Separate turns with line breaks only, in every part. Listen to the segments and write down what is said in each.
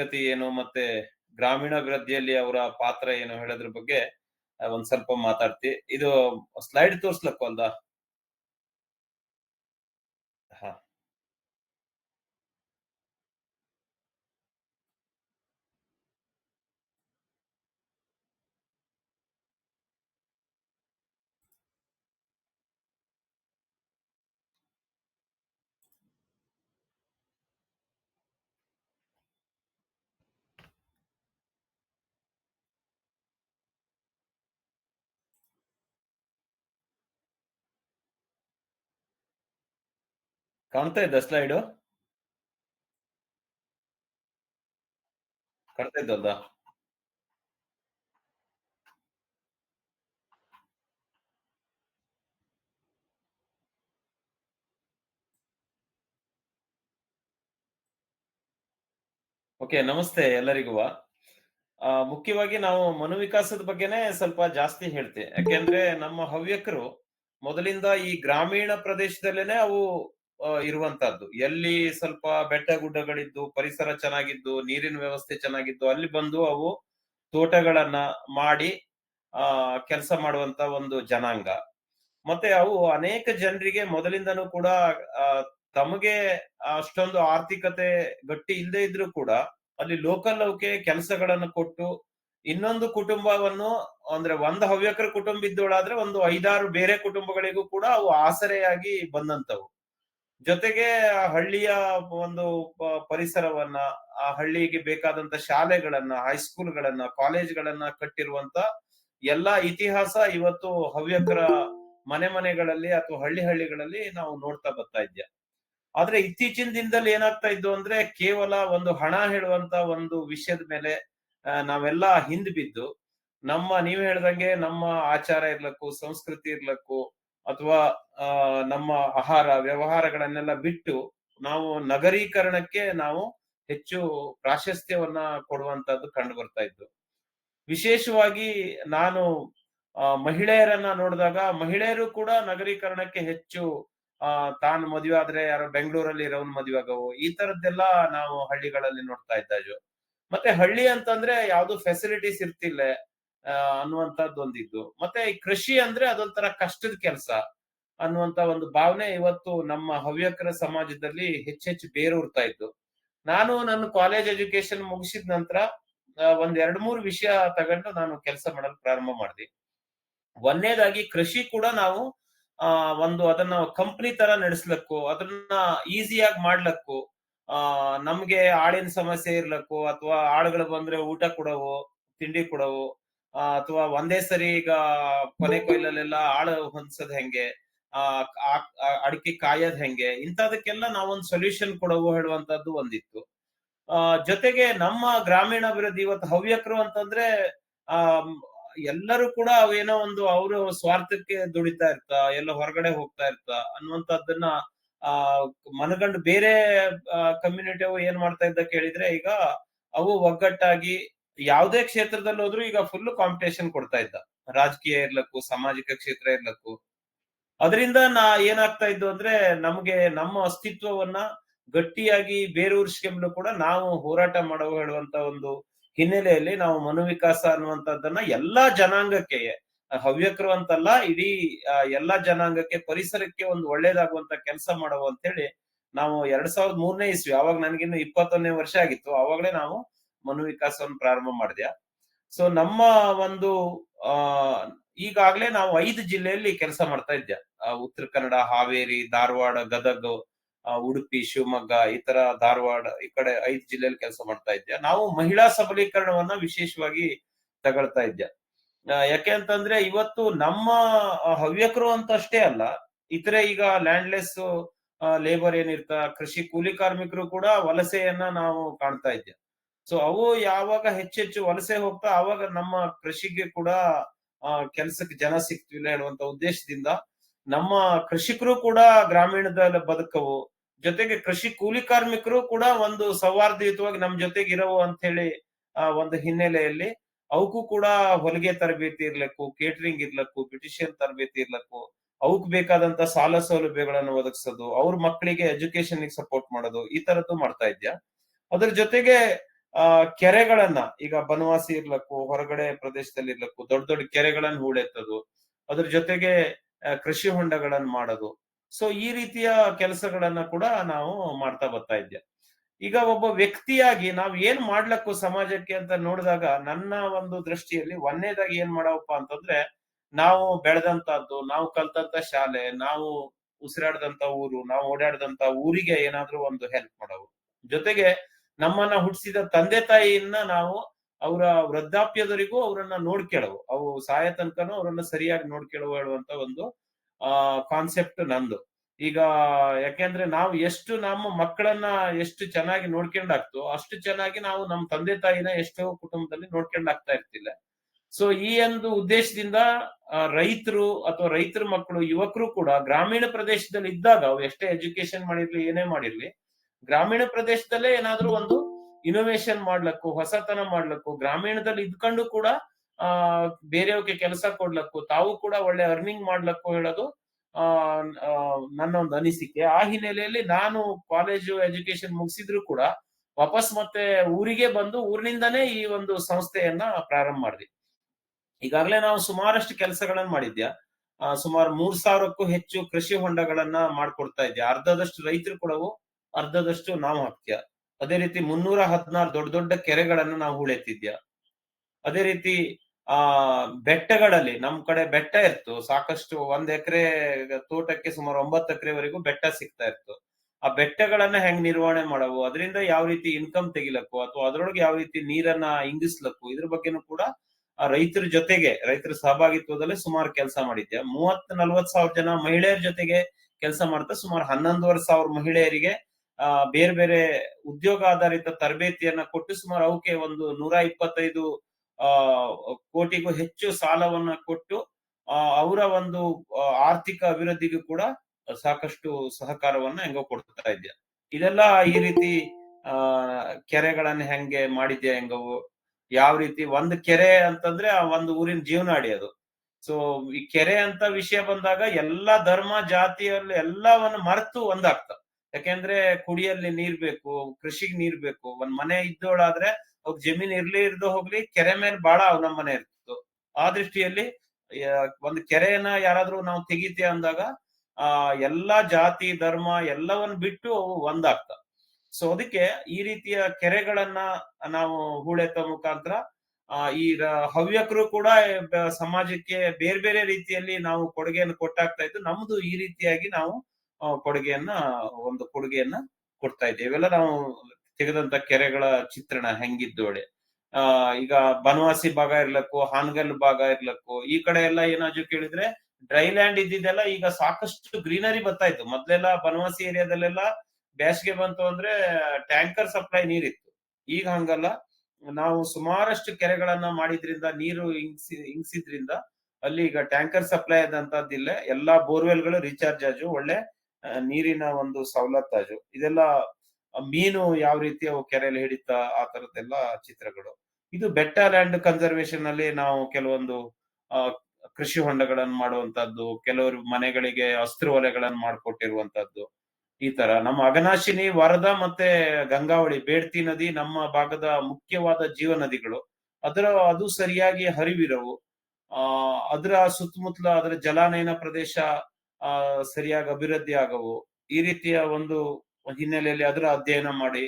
ಗತಿ ಏನು ಮತ್ತೆ ಗ್ರಾಮೀಣ ಗ್ರಾಮೀಣಾಭಿವೃದ್ಧಿಯಲ್ಲಿ ಅವರ ಪಾತ್ರ ಏನು ಹೇಳೋದ್ರ ಬಗ್ಗೆ ಒಂದ್ ಸ್ವಲ್ಪ ಮಾತಾಡ್ತಿ. ಇದು ಸ್ಲೈಡ್ ತೋರ್ಸ್ಲಕ್ಕ ಅಲ್ದ ಕಾಣ್ತಾ ಇದ್ದ ಸ್ಲೈಡು ಕಾಣ್ತಾ ಇದ್ದಲ್ದ ಓಕೆ ನಮಸ್ತೆ ಎಲ್ಲರಿಗೂ. ಮುಖ್ಯವಾಗಿ ನಾವು ಮನೋವಿಕಾಸದ ಬಗ್ಗೆನೇ ಸ್ವಲ್ಪ ಜಾಸ್ತಿ ಹೇಳ್ತೆ. ಯಾಕೆಂದ್ರೆ ನಮ್ಮ ಹವ್ಯಕರು ಮೊದಲಿಂದ ಈ ಗ್ರಾಮೀಣ ಪ್ರದೇಶದಲ್ಲೇನೆ ಅವು ಇರುವಂತಹದ್ದು. ಎಲ್ಲಿ ಸ್ವಲ್ಪ ಬೆಟ್ಟ ಗುಡ್ಡಗಳಿದ್ದು, ಪರಿಸರ ಚೆನ್ನಾಗಿದ್ದು, ನೀರಿನ ವ್ಯವಸ್ಥೆ ಚೆನ್ನಾಗಿದ್ದು, ಅಲ್ಲಿ ಬಂದು ಅವು ತೋಟಗಳನ್ನ ಮಾಡಿ, ಆ, ಕೆಲಸ ಮಾಡುವಂತ ಒಂದು ಜನಾಂಗ. ಮತ್ತೆ ಅವು ಅನೇಕ ಜನರಿಗೆ ಮೊದಲಿಂದನೂ ಕೂಡ ತಮಗೆ ಅಷ್ಟೊಂದು ಆರ್ಥಿಕತೆ ಗಟ್ಟಿ ಇಲ್ಲದೆ ಇದ್ರು ಕೂಡ ಅಲ್ಲಿ ಲೋಕಲ್ ಅವಕ್ಕೆ ಕೆಲಸಗಳನ್ನು ಕೊಟ್ಟು, ಇನ್ನೊಂದು ಕುಟುಂಬವನ್ನು, ಅಂದ್ರೆ ಒಂದು ಹವ್ಯಕರ ಕುಟುಂಬ ಇದ್ದೋಳಾದ್ರೆ ಒಂದು ಐದಾರು ಬೇರೆ ಕುಟುಂಬಗಳಿಗೂ ಕೂಡ ಅವು ಆಸರೆಯಾಗಿ ಬಂದಂತವು. ಜೊತೆಗೆ ಆ ಹಳ್ಳಿಯ ಒಂದು ಪರಿಸರವನ್ನ, ಆ ಹಳ್ಳಿಗೆ ಬೇಕಾದಂತ ಶಾಲೆಗಳನ್ನ ಹೈಸ್ಕೂಲ್ಗಳನ್ನ ಕಾಲೇಜ್ಗಳನ್ನ ಕಟ್ಟಿರುವಂತ ಎಲ್ಲಾ ಇತಿಹಾಸ ಇವತ್ತು ಹವ್ಯಕರ ಮನೆ ಮನೆಗಳಲ್ಲಿ ಅಥವಾ ಹಳ್ಳಿ ಹಳ್ಳಿಗಳಲ್ಲಿ ನಾವು ನೋಡ್ತಾ ಬರ್ತಾ ಇದ್ಯ. ಆದ್ರೆ ಇತ್ತೀಚಿನ ದಿನದಲ್ಲಿ ಏನಾಗ್ತಾ ಇದ್ದು ಅಂದ್ರೆ ಕೇವಲ ಒಂದು ಹಣ ಹೇಳುವಂತ ಒಂದು ವಿಷಯದ ಮೇಲೆ ನಾವೆಲ್ಲ ಹಿಂದ್ ಬಿದ್ದು, ನಮ್ಮ ನೀವ್ ಹೇಳ್ದಂಗೆ ನಮ್ಮ ಆಚಾರ ಇರ್ಲಕ್ಕು, ಸಂಸ್ಕೃತಿ ಇರ್ಲಕ್ಕು ಅಥವಾ ನಮ್ಮ ಆಹಾರ ವ್ಯವಹಾರಗಳನ್ನೆಲ್ಲ ಬಿಟ್ಟು ನಾವು ನಗರೀಕರಣಕ್ಕೆ ನಾವು ಹೆಚ್ಚು ಪ್ರಾಶಸ್ತ್ಯವನ್ನ ಕೊಡುವಂತದ್ದು ಕಂಡು ಬರ್ತಾ ಇತ್ತು ವಿಶೇಷವಾಗಿ ನಾನು ಮಹಿಳೆಯರನ್ನ ನೋಡಿದಾಗ ಮಹಿಳೆಯರು ಕೂಡ ನಗರೀಕರಣಕ್ಕೆ ಹೆಚ್ಚು, ಆ, ತಾನು ಮದುವೆ ಆದ್ರೆ ಯಾರೋ ಬೆಂಗಳೂರಲ್ಲಿ ಇರೋನ್ ಮದುವೆ ಆಗವು ಈ ತರದ್ದೆಲ್ಲ ನಾವು ಹಳ್ಳಿಗಳಲ್ಲಿ ನೋಡ್ತಾ ಇದ್ದಾಜು ಮತ್ತೆ ಹಳ್ಳಿ ಅಂತಂದ್ರೆ ಯಾವ್ದು ಫೆಸಿಲಿಟೀಸ್ ಇರ್ತಿಲ್ಲ. ಅನ್ನುವಂಥದ್ದು ಒಂದಿದ್ದು ಮತ್ತೆ ಈ ಕೃಷಿ ಅಂದ್ರೆ ಅದೊಂಥರ ಕಷ್ಟದ ಕೆಲಸ. ಅನ್ನುವಂತ ಒಂದು ಭಾವನೆ ಇವತ್ತು ನಮ್ಮ ಹವ್ಯಕರ ಸಮಾಜದಲ್ಲಿ ಹೆಚ್ಚೆಚ್ಚು ಬೇರೂರ್ತಾ ಇತ್ತು ನಾನು ನನ್ನ ಕಾಲೇಜ್ ಎಜುಕೇಶನ್ ಮುಗಿಸಿದ ನಂತರ ಒಂದ್ ಎರಡ್ ಮೂರು ವಿಷಯ ತಗೊಂಡು ನಾನು ಕೆಲಸ ಮಾಡಲು ಪ್ರಾರಂಭ ಮಾಡಿದೆ. ಒಂದೇದಾಗಿ ಕೃಷಿ ಕೂಡ ನಾವು, ಆ, ಒಂದು ಅದನ್ನ ಕಂಪ್ನಿ ತರ ನಡೆಸ್ಲಕ್ಕು, ಅದನ್ನ ಈಸಿಯಾಗಿ ಮಾಡ್ಲಕ್ಕು, ಆ, ನಮ್ಗೆ ಆಳಿನ ಸಮಸ್ಯೆ ಇರ್ಲಕ್ಕು, ಅಥವಾ ಆಳುಗಳು ಬಂದ್ರೆ ಊಟ ಕೊಡವು, ತಿಂಡಿ ಕೊಡವು ಅಥವಾ ಒಂದೇ ಸರಿ ಈಗ ಕೊನೆ ಕೊಯ್ಲಲ್ಲೆಲ್ಲ ಆಳು ಹೊಂದ್ಸದ್ ಹೆಂಗೆ? ಆ ಆ- ಆ- ಅಡಿಕೆ ಕಾಯೋದ್ ಹೆಂಗೆ? ಇಂಥದಕ್ಕೆಲ್ಲ ನಾವೊಂದು ಸೊಲ್ಯೂಷನ್ ಕೊಡವು ಹೇಳುವಂತದ್ದು ಒಂದಿತ್ತು. ಆ ಜೊತೆಗೆ ನಮ್ಮ ಗ್ರಾಮೀಣಾಭಿವೃದ್ಧಿ ಇವತ್ತು ಹವ್ಯಕರು ಅಂತಂದ್ರೆ ಆ ಎಲ್ಲರೂ ಕೂಡ ಅವೇನೋ ಒಂದು ಅವರು ಸ್ವಾರ್ಥಕ್ಕೆ ದುಡಿತಾ ಇರ್ತಾ ಎಲ್ಲ ಹೊರಗಡೆ ಹೋಗ್ತಾ ಇರ್ತಾ ಅನ್ನುವಂಥದ್ದನ್ನ ಆ ಮನಗಂಡು ಬೇರೆ ಕಮ್ಯುನಿಟಿ ಅವು ಏನ್ ಮಾಡ್ತಾ ಇದ್ದ ಕೇಳಿದ್ರೆ ಈಗ ಅವು ಒಗ್ಗಟ್ಟಾಗಿ ಯಾವುದೇ ಕ್ಷೇತ್ರದಲ್ಲಿ ಹೋದ್ರು ಈಗ ಫುಲ್ ಕಾಂಪಿಟೇಷನ್ ಕೊಡ್ತಾ ಇದ್ದ. ರಾಜಕೀಯ ಇರ್ಲಕ್ಕು, ಸಾಮಾಜಿಕ ಕ್ಷೇತ್ರ ಇರ್ಲಕ್ಕು. ಅದರಿಂದ ನಾ ಏನಾಗ್ತಾ ಇದ್ದು ಅಂದ್ರೆ ನಮ್ಗೆ ನಮ್ಮ ಅಸ್ತಿತ್ವವನ್ನ ಗಟ್ಟಿಯಾಗಿ ಬೇರೂರ್ಸ್ಕೆಂಬಲು ಕೂಡ ನಾವು ಹೋರಾಟ ಮಾಡುವ ಹೇಳುವಂತ ಒಂದು ಹಿನ್ನೆಲೆಯಲ್ಲಿ ನಾವು ಮನೋವಿಕಾಸ ಅನ್ನುವಂಥದ್ದನ್ನ ಎಲ್ಲಾ ಜನಾಂಗಕ್ಕೆ, ಹವ್ಯಕರು ಅಂತಲ್ಲ, ಇಡೀ ಎಲ್ಲಾ ಜನಾಂಗಕ್ಕೆ ಪರಿಸರಕ್ಕೆ ಒಂದು ಒಳ್ಳೇದಾಗುವಂತ ಕೆಲಸ ಮಾಡುವ ಅಂತೇಳಿ ನಾವು ಎರಡ್ ಸಾವಿರದ ಮೂರನೇ ಇಸ್ವಿ ಅವಾಗ ನನಗಿನ್ನು ಇಪ್ಪತ್ತೊಂದನೇ ವರ್ಷ ಆಗಿತ್ತು. ಅವಾಗಲೇ ನಾವು ಮನೋವಿಕಾಸವನ್ನು ಪ್ರಾರಂಭ ಮಾಡಿದ್ಯಾ? ಸೊ ನಮ್ಮ ಒಂದು ಈಗಾಗ್ಲೇ ನಾವು ಐದು ಜಿಲ್ಲೆಯಲ್ಲಿ ಕೆಲಸ ಮಾಡ್ತಾ ಇದ್ದೆ ಉತ್ತರ ಕನ್ನಡ, ಹಾವೇರಿ, ಧಾರವಾಡ, ಗದಗ ಉಡುಪಿ, ಶಿವಮೊಗ್ಗ, ಈ ತರ ಧಾರವಾಡ, ಈ ಕಡೆ ಐದು ಜಿಲ್ಲೆಯಲ್ಲಿ ಕೆಲಸ ಮಾಡ್ತಾ ಇದ್ದೆ ನಾವು ಮಹಿಳಾ ಸಬಲೀಕರಣವನ್ನ ವಿಶೇಷವಾಗಿ ತಗೊಳ್ತಾ ಇದ್ದೆ ಯಾಕೆ ಅಂತಂದ್ರೆ ಇವತ್ತು ನಮ್ಮ ಹವ್ಯಕರು ಅಂತ ಅಷ್ಟೇ ಅಲ್ಲ. ಇತರೆ ಈಗ ಲ್ಯಾಂಡ್ಲೆಸ್ ಲೇಬರ್ ಏನಿರ್ತ, ಕೃಷಿ ಕೂಲಿ ಕಾರ್ಮಿಕರು ಕೂಡ ವಲಸೆಯನ್ನ ನಾವು ಕಾಣ್ತಾ ಇದ್ದೆ ಸೊ ಅವು ಯಾವಾಗ ಹೆಚ್ಚೆಚ್ಚು ವಲಸೆ ಹೋಗ್ತಾ ಅವಾಗ ನಮ್ಮ ಕೃಷಿಗೆ ಕೂಡ ಕೆಲಸಕ್ಕೆ ಜನ ಸಿಗ್ತಿಲ್ಲ ಹೇಳುವಂತ ಉದ್ದೇಶದಿಂದ ನಮ್ಮ ಕೃಷಿಕರು ಕೂಡ ಗ್ರಾಮೀಣದಲ್ಲಿ ಬದುಕವು. ಜೊತೆಗೆ ಕೃಷಿ ಕೂಲಿ ಕಾರ್ಮಿಕರು ಕೂಡ ಒಂದು ಸೌಹಾರ್ದಯುತವಾಗಿ ನಮ್ ಜೊತೆಗೆ ಇರವು ಅಂತ ಹೇಳಿ ಆ, ಒಂದು ಹಿನ್ನೆಲೆಯಲ್ಲಿ ಅವಕ್ಕೂ ಕೂಡ ಹೊಲಿಗೆ ತರಬೇತಿ ಇರ್ಲಕ್ಕು ಕೇಟರಿಂಗ್ ಇರ್ಲಕ್ಕು ಬ್ಯೂಟಿಷಿಯನ್ ತರಬೇತಿ ಇರ್ಲಕ್ಕು ಅವಕ್ ಬೇಕಾದಂತ ಸಾಲ ಸೌಲಭ್ಯಗಳನ್ನು ಒದಗಿಸೋದು, ಅವ್ರ ಮಕ್ಕಳಿಗೆ ಎಜುಕೇಶನ್ ಸಪೋರ್ಟ್ ಮಾಡೋದು ಈ ತರದ್ದು ಮಾಡ್ತಾ ಇದ್ಯಾ. ಅದ್ರ ಜೊತೆಗೆ ಆ, ಕೆರೆಗಳನ್ನ, ಈಗ ಬನವಾಸಿ ಇರ್ಲಕ್ಕು, ಹೊರಗಡೆ ಪ್ರದೇಶದಲ್ಲಿ ಇರ್ಲಕ್ಕು ದೊಡ್ಡ ದೊಡ್ಡ ಕೆರೆಗಳನ್ನ ಹೂಳೆತ್ತದು, ಅದ್ರ ಜೊತೆಗೆ ಕೃಷಿ ಹೊಂಡಗಳನ್ನ ಮಾಡೋದು. ಸೊ ಈ ರೀತಿಯ ಕೆಲಸಗಳನ್ನ ಕೂಡ ನಾವು ಮಾಡ್ತಾ ಬರ್ತಾ ಇದ್ದೆ ಈಗ ಒಬ್ಬ ವ್ಯಕ್ತಿಯಾಗಿ ನಾವ್ ಏನ್ ಮಾಡ್ಲಕ್ಕು ಸಮಾಜಕ್ಕೆ ಅಂತ ನೋಡಿದಾಗ ನನ್ನ ಒಂದು ದೃಷ್ಟಿಯಲ್ಲಿ ಒಂದೇದಾಗಿ ಏನ್ ಮಾಡವಪ್ಪ ಅಂತಂದ್ರೆ, ನಾವು ಬೆಳೆದಂತದ್ದು, ನಾವು ಕಲ್ತಂತ ಶಾಲೆ, ನಾವು ಉಸಿರಾಡದಂತ ಊರು, ನಾವು ಓಡಾಡಿದಂತ ಊರಿಗೆ ಏನಾದ್ರೂ ಒಂದು ಹೆಲ್ಪ್ ಮಾಡೋದು ಜೊತೆಗೆ ನಮ್ಮನ್ನ ಹುಟ್ಟಿಸಿದ ತಂದೆ ತಾಯಿಯನ್ನ ನಾವು ಅವರ ವೃದ್ಧಾಪ್ಯದವರಿಗೂ ಅವರನ್ನ ನೋಡ್ಕೊಳ್ಳವು ಅವು ಸಾಯ ತನಕನೂ ಅವರನ್ನ ಸರಿಯಾಗಿ ನೋಡ್ಕೊಳ್ಳುವ ಹೇಳುವಂತ ಒಂದು, ಆ ಕಾನ್ಸೆಪ್ಟ್ ನಂದು. ಈಗ ಯಾಕೆಂದ್ರೆ ನಾವು ಎಷ್ಟು ನಮ್ಮ ಮಕ್ಕಳನ್ನ ಎಷ್ಟು ಚೆನ್ನಾಗಿ ನೋಡ್ಕೊಂಡಾಗ್ತೋ, ಅಷ್ಟು ಚೆನ್ನಾಗಿ ನಾವು ನಮ್ಮ ತಂದೆ ತಾಯಿನ ಎಷ್ಟೋ ಕುಟುಂಬದಲ್ಲಿ ನೋಡ್ಕೊಂಡಾಗ್ತಾ ಇರ್ತಿಲ್ಲ. ಸೊ ಈ ಒಂದು ಉದ್ದೇಶದಿಂದ ರೈತರು ಅಥವಾ ರೈತರ ಮಕ್ಕಳು, ಯುವಕರು ಕೂಡ ಗ್ರಾಮೀಣ ಪ್ರದೇಶದಲ್ಲಿ ಇದ್ದಾಗ ಅವು ಎಷ್ಟೇ ಎಜುಕೇಶನ್ ಮಾಡಿರ್ಲಿ, ಏನೇ ಮಾಡಿರ್ಲಿ ಗ್ರಾಮೀಣ ಪ್ರದೇಶದಲ್ಲೇ ಏನಾದ್ರೂ ಒಂದು ಇನೋವೇಶನ್ ಮಾಡ್ಲಕ್ಕು, ಹೊಸತನ ಮಾಡ್ಲಕ್ಕು, ಗ್ರಾಮೀಣದಲ್ಲಿ ಇದ್ಕೊಂಡು ಕೂಡ, ಆ ಬೇರೆಯವ್ರಿಗೆ ಕೆಲಸ ಕೊಡ್ಲಕ್ಕು, ತಾವು ಕೂಡ ಒಳ್ಳೆ ಅರ್ನಿಂಗ್ ಮಾಡ್ಲಕ್ಕು ಹೇಳೋದು, ಆ ನನ್ನ ಒಂದು ಅನಿಸಿಕೆ. ಆ ಹಿನ್ನೆಲೆಯಲ್ಲಿ ನಾನು ಕಾಲೇಜು ಎಜುಕೇಶನ್ ಮುಗಿಸಿದ್ರು ಕೂಡ ವಾಪಸ್ ಮತ್ತೆ ಊರಿಗೆ ಬಂದು ಊರಿನಿಂದನೇ ಈ ಒಂದು ಸಂಸ್ಥೆಯನ್ನ ಪ್ರಾರಂಭ ಮಾಡಿದೆ. ಈಗಾಗಲೇ ನಾವು ಸುಮಾರಷ್ಟು ಕೆಲಸಗಳನ್ನ ಮಾಡಿದ್ಯಾ? ಸುಮಾರು ಮೂರ್ ಸಾವಿರಕ್ಕೂ ಹೆಚ್ಚು ಕೃಷಿ ಹೊಂಡಗಳನ್ನ ಮಾಡ್ಕೊಡ್ತಾ ಇದ್ಯಾ? ಅರ್ಧದಷ್ಟು ರೈತರು ಕೊಡವು ಅರ್ಧದಷ್ಟು ನಾಮಹತ್ಯ ಅದೇ ರೀತಿ ಮುನ್ನೂರ ಹದಿನಾರು ದೊಡ್ಡ ದೊಡ್ಡ ಕೆರೆಗಳನ್ನು ನಾವು ಹೂಳೆತ್ತಿದ್ಯಾ? ಅದೇ ರೀತಿ, ಆ, ಬೆಟ್ಟಗಳಲ್ಲಿ ನಮ್ ಕಡೆ ಬೆಟ್ಟ ಇತ್ತು ಸಾಕಷ್ಟು ಒಂದ್ ಎಕರೆ ತೋಟಕ್ಕೆ ಸುಮಾರು ಒಂಬತ್ತು ಎಕರೆವರೆಗೂ ಬೆಟ್ಟ ಸಿಗ್ತಾ ಇತ್ತು ಆ ಬೆಟ್ಟಗಳನ್ನ ಹೆಂಗ್ ನಿರ್ವಹಣೆ ಮಾಡವು? ಅದರಿಂದ ಯಾವ ರೀತಿ ಇನ್ಕಮ್ ತೆಗಿಲಕ್ಕು? ಅಥವಾ ಅದರೊಳಗೆ ಯಾವ ರೀತಿ ನೀರನ್ನ ಇಂಗಿಸ್ಲಕ್ಕು? ಇದ್ರ ಬಗ್ಗೆನೂ ಕೂಡ, ಆ, ರೈತರ ಜೊತೆಗೆ, ರೈತರ ಸಹಭಾಗಿತ್ವದಲ್ಲೇ ಸುಮಾರು ಕೆಲಸ ಮಾಡಿದ್ದೆ ಮೂವತ್ ನಲ್ವತ್ ಸಾವಿರ ಜನ ಮಹಿಳೆಯರ ಜೊತೆಗೆ ಕೆಲಸ ಮಾಡ್ತಾ ಸುಮಾರು ಹನ್ನೊಂದುವರೆ ಸಾವಿರ ಮಹಿಳೆಯರಿಗೆ ಬೇರೆ ಬೇರೆ ಉದ್ಯೋಗ ಆಧಾರಿತ ತರಬೇತಿಯನ್ನ ಕೊಟ್ಟು ಸುಮಾರು ಅವಕ್ಕೆ ಒಂದು ನೂರ ಇಪ್ಪತ್ತೈದು, ಆ, ಕೋಟಿಗೂ ಹೆಚ್ಚು ಸಾಲವನ್ನ ಕೊಟ್ಟು ಅವರ ಒಂದು ಆರ್ಥಿಕ ಅಭಿವೃದ್ಧಿಗೂ ಕೂಡ ಸಾಕಷ್ಟು ಸಹಕಾರವನ್ನ ಹೆಂಗೋ ಕೊಡ್ತಾ ಇದ್ಯಾ. ಇದೆಲ್ಲ ಈ ರೀತಿ, ಆ, ಕೆರೆಗಳನ್ನ ಹೆಂಗೆ ಮಾಡಿದ್ಯಾ ಹೆಂಗವು ಯಾವ ರೀತಿ ಒಂದು ಕೆರೆ ಅಂತಂದ್ರೆ ಆ ಒಂದು ಊರಿನ ಜೀವನಾಡಿ ಅದು. ಸೊ ಈ ಕೆರೆ ಅಂತ ವಿಷಯ ಬಂದಾಗ ಎಲ್ಲಾ ಧರ್ಮ, ಜಾತಿಯಲ್ಲಿ ಎಲ್ಲವನ್ನು ಮರೆತು ಒಂದಾಗ್ತ ಯಾಕೆಂದ್ರೆ ಕುಡಿಯಲ್ಲಿ ನೀರ್ ಬೇಕು, ಕೃಷಿಗೆ ನೀರ್ ಬೇಕು, ಒಂದ್ ಮನೆ ಇದ್ದೋಳಾದ್ರೆ ಅವ್ ಜಮೀನ್ ಇರ್ಲಿ ಇರ್ದು ಹೋಗ್ಲಿ ಕೆರೆ ಮೇಲೆ ಬಹಳ ಅವಲಂಬನೆ ಇರ್ತಿತ್ತು. ಆ ದೃಷ್ಟಿಯಲ್ಲಿ ಒಂದ್ ಕೆರೆಯನ್ನ ಯಾರಾದ್ರೂ ನಾವು ತೆಗಿತೀಯ ಅಂದಾಗ, ಆ, ಎಲ್ಲಾ ಜಾತಿ, ಧರ್ಮ ಎಲ್ಲವನ್ನ ಬಿಟ್ಟು ಅವು ಒಂದಾಗ್ತ ಸೊ ಅದಕ್ಕೆ ಈ ರೀತಿಯ ಕೆರೆಗಳನ್ನ ನಾವು ಹೂಳೆತ್ತೋ ಮುಖಾಂತರ, ಆ, ಈ ಹವ್ಯಕರು ಕೂಡ ಸಮಾಜಕ್ಕೆ ಬೇರೆ ಬೇರೆ ರೀತಿಯಲ್ಲಿ ನಾವು ಕೊಡುಗೆಯನ್ನು ಕೊಟ್ಟಾಗ್ತಾ ಇತ್ತು. ನಮ್ದು ಈ ರೀತಿಯಾಗಿ ನಾವು ಕೊಡುಗೆಯನ್ನ, ಒಂದು ಕೊಡುಗೆಯನ್ನ ಕೊಡ್ತಾ ಇದ್ದೇವೆ. ಇವೆಲ್ಲ ನಾವು ತೆಗೆದಂತ ಕೆರೆಗಳ ಚಿತ್ರಣ ಹೆಂಗಿದ್ದೋಳೆ ಆ, ಈಗ ಬನವಾಸಿ ಭಾಗ ಇರ್ಲಕ್ಕು ಹಾನ್ಗಲ್ ಭಾಗ ಇರ್ಲಕ್ಕು, ಈ ಕಡೆ ಎಲ್ಲ ಏನಾದ್ರು ಕೇಳಿದ್ರೆ ಡ್ರೈ ಲ್ಯಾಂಡ್ ಇದ್ದಿದ್ದೆಲ್ಲ ಈಗ ಸಾಕಷ್ಟು ಗ್ರೀನರಿ ಬರ್ತಾ ಇತ್ತು. ಮೊದ್ಲೆಲ್ಲ ಬನವಾಸಿ ಏರಿಯಾದಲ್ಲೆಲ್ಲ ಬ್ಯಾಸ್ಗೆ ಬಂತು ಅಂದ್ರೆ ಟ್ಯಾಂಕರ್ ಸಪ್ಲೈ ನೀರಿತ್ತು. ಈಗ ಹಂಗಲ್ಲ. ನಾವು ಸುಮಾರಷ್ಟು ಕೆರೆಗಳನ್ನ ಮಾಡಿದ್ರಿಂದ, ನೀರು ಇಂಗ್ಸಿ, ಇಂಗ್ಸಿದ್ರಿಂದ ಅಲ್ಲಿ ಈಗ ಟ್ಯಾಂಕರ್ ಸಪ್ಲೈ ಆದಂತದ್ದಿಲ್ಲ ಎಲ್ಲಾ ಬೋರ್ವೆಲ್ಗಳು, ರೀಚಾರ್ಜ್ ಆಜು ಒಳ್ಳೆ ನೀರಿನ ಒಂದು ಸವಲತ್ತಾಜು ಇದೆಲ್ಲ ಮೀನು ಯಾವ ರೀತಿ ಅವು ಕೆರೆಯಲ್ಲಿ ಹಿಡಿತ, ಆ ತರದ್ದೆಲ್ಲ ಚಿತ್ರಗಳು. ಇದು ಬೆಟ್ಟ ಲ್ಯಾಂಡ್ ಕನ್ಸರ್ವೇಶನ್ ಅಲ್ಲಿ ನಾವು ಕೆಲವೊಂದು ಕೃಷಿ ಹೊಂಡಗಳನ್ನು ಮಾಡುವಂತದ್ದು ಕೆಲವರು ಮನೆಗಳಿಗೆ ಅಸ್ತ್ರ ಒಲೆಗಳನ್ನು ಮಾಡಿಕೊಟ್ಟಿರುವಂತದ್ದು ಈ ತರ ನಮ್ಮ ಅಗನಾಶಿನಿ ವರದಾ ಮತ್ತೆ ಗಂಗಾವಳಿ, ಬೇಡ್ತಿ ನದಿ ನಮ್ಮ ಭಾಗದ ಮುಖ್ಯವಾದ ಜೀವ ನದಿಗಳು. ಅದರ, ಅದು ಸರಿಯಾಗಿ ಹರಿವಿರವು. ಅದರ ಸುತ್ತಮುತ್ತಲ, ಅದರ ಜಲಾನಯನ ಪ್ರದೇಶ ಆ, ಸರಿಯಾಗಿ ಅಭಿವೃದ್ಧಿ ಆಗವು. ಈ ರೀತಿಯ ಒಂದು ಹಿನ್ನೆಲೆಯಲ್ಲಿ ಅದರ ಅಧ್ಯಯನ ಮಾಡಿ,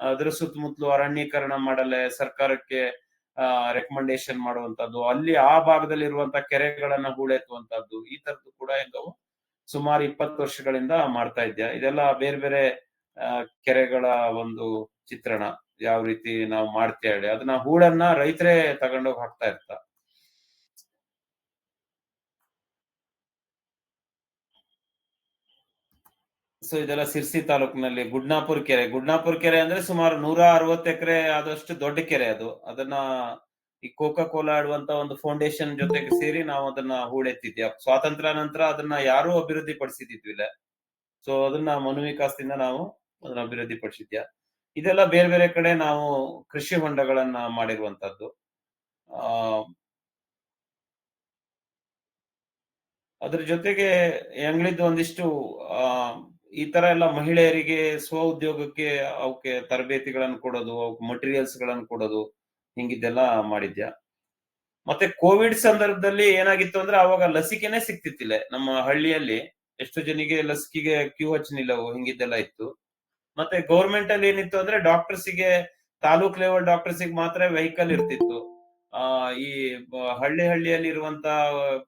ಅದರ ಸುತ್ತಮುತ್ತಲು ಅರಣ್ಯೀಕರಣ ಮಾಡಲೆ, ಸರ್ಕಾರಕ್ಕೆ ರೆಕಮೆಂಡೇಶನ್ ಮಾಡುವಂತದ್ದು, ಅಲ್ಲಿ ಆ ಭಾಗದಲ್ಲಿ ಇರುವಂತ ಕೆರೆಗಳನ್ನ ಹೂಳೆತ್ತುವಂತದ್ದು, ಈ ತರದ್ದು ಕೂಡ ಹೆಂಗವು ಸುಮಾರು ಇಪ್ಪತ್ತು ವರ್ಷಗಳಿಂದ ಮಾಡ್ತಾ ಇದ್ದೆ ಇದೆಲ್ಲ ಬೇರೆ ಬೇರೆ ಕೆರೆಗಳ ಒಂದು ಚಿತ್ರಣ, ಯಾವ ರೀತಿ ನಾವು ಮಾಡ್ತೇವೆ ಹೇಳಿ ಅದನ್ನ ಹೂಳನ್ನ ರೈತರೇ ತಗೊಂಡೋಗಿ ಹಾಕ್ತಾ ಇರ್ತ. ಸೊ ಇದೆಲ್ಲ ಸಿರ್ಸಿ ತಾಲೂಕಿನಲ್ಲಿ ಗುಡ್ನಾಪುರ್ ಕೆರೆ. ಗುಡ್ನಾಪುರ್ ಕೆರೆ ಅಂದ್ರೆ ಸುಮಾರು ನೂರ ಅರವತ್ತು ಎಕರೆ ಆದಷ್ಟು ದೊಡ್ಡ ಕೆರೆ ಅದು. ಅದನ್ನ ಈ ಕೋಕಾ ಕೋಲಾ ಆಡುವಂತ ಒಂದು ಫೌಂಡೇಶನ್ ಜೊತೆಗೆ ಸೇರಿ ನಾವು ಅದನ್ನ ಹೂಳೆತ್ತಿದ್ವಿ. ಸ್ವಾತಂತ್ರ್ಯ ನಂತರ ಅದನ್ನ ಯಾರು ಅಭಿವೃದ್ಧಿ ಪಡಿಸಿದ್ವಿಲ್ಲ ಸೊ ಅದನ್ನ ಮನು ವಿಕಾಸದಿಂದ ನಾವು ಅದನ್ನ ಅಭಿವೃದ್ಧಿ ಪಡಿಸಿದ್ಯಾ ಇದೆಲ್ಲ ಬೇರೆ ಬೇರೆ ಕಡೆ ನಾವು ಕೃಷಿ ಹೊಂಡಗಳನ್ನ ಮಾಡಿರುವಂತದ್ದು. ಆ, ಅದ್ರ ಜೊತೆಗೆ ಎಂಗ್ಳಿದ್ದು ಒಂದಿಷ್ಟು, ಆ ಈ ತರ ಎಲ್ಲ ಮಹಿಳೆಯರಿಗೆ ಸ್ವ ಉದ್ಯೋಗಕ್ಕೆ ಅವಕ್ಕೆ ತರಬೇತಿಗಳನ್ನು ಕೊಡೋದು, ಅವಕ್ಕೆ ಮಟೀರಿಯಲ್ಸ್ಗಳನ್ನು ಕೊಡೋದು, ಹಿಂಗಿದ್ದೆಲ್ಲ ಮಾಡಿದ್ಯಾ? ಮತ್ತೆ ಕೋವಿಡ್ ಸಂದರ್ಭದಲ್ಲಿ ಏನಾಗಿತ್ತು ಅಂದ್ರೆ ಅವಾಗ ಲಸಿಕೆನೆ ಸಿಕ್ತಿತ್ತಿಲ್ಲ ನಮ್ಮ ಹಳ್ಳಿಯಲ್ಲಿ ಎಷ್ಟು ಜನಿಗೆ ಲಸಿಕೆಗೆ ಕ್ಯೂ ಹಚ್ ಹಿಂಗಿದ್ದೆಲ್ಲ ಇತ್ತು. ಮತ್ತೆ ಗೌರ್ಮೆಂಟ್ ಅಲ್ಲಿ ಏನಿತ್ತು ಅಂದ್ರೆ ಡಾಕ್ಟರ್ಸ್ಗೆ ತಾಲೂಕ್ ಲೆವೆಲ್ ಡಾಕ್ಟರ್ಸ್ಗೆ ಮಾತ್ರ ವೆಹಿಕಲ್ ಇರ್ತಿತ್ತು. ಆ, ಈ ಹಳ್ಳಿ ಹಳ್ಳಿಯಲ್ಲಿ ಇರುವಂತ